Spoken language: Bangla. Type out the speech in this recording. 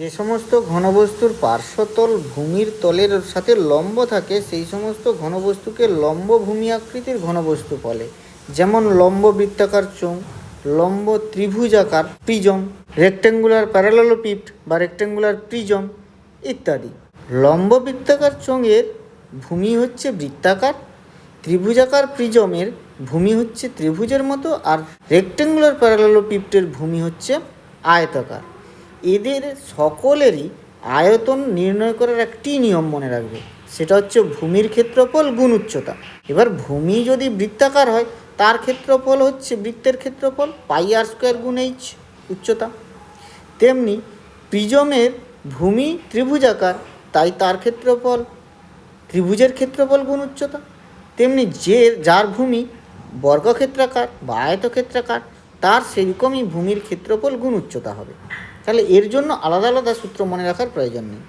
যে সমস্ত ঘনবস্তুর পার্শ্বতল ভূমির তলের সাথে লম্ব থাকে, সেই সমস্ত ঘনবস্তুকে লম্ব ভূমি আকৃতির ঘনবস্তু বলে। যেমন লম্ব বৃত্তাকার চোঙ, লম্ব ত্রিভুজাকার প্রিজম রেক্টেঙ্গুলার প্যারালোপিপ্ট বা রেক্টেঙ্গুলার প্রিজম ইত্যাদি। লম্ব বৃত্তাকার চোঙের ভূমি হচ্ছে বৃত্তাকার ত্রিভুজাকার প্রিজমের ভূমি হচ্ছে ত্রিভুজের মতো, আর রেক্টেঙ্গুলার প্যারালোপিপ্টের ভূমি হচ্ছে আয়তাকার। এদের সকলেরই আয়তন নির্ণয় করার একটি নিয়ম মনে রাখবে। সেটা হচ্ছে ভূমির ক্ষেত্রফল গুণ উচ্চতা। এবার ভূমি যদি বৃত্তাকার হয়, তার ক্ষেত্রফল হচ্ছে বৃত্তের ক্ষেত্রফল পাই আর স্কোয়ার গুণ এইচ উচ্চতা। তেমনি প্রিজমের ভূমি ত্রিভুজাকার, তাই তার ক্ষেত্রফল ত্রিভুজের ক্ষেত্রফল গুণ উচ্চতা। তেমনি যে, যার ভূমি বর্গক্ষেত্রাকার বা আয়তক্ষেত্রাকার, তার সেরকমই ভূমির ক্ষেত্রফল গুণ উচ্চতা হবে। তাহলে এর জন্য আলাদা আলাদা সূত্র মনে রাখার প্রয়োজন নেই।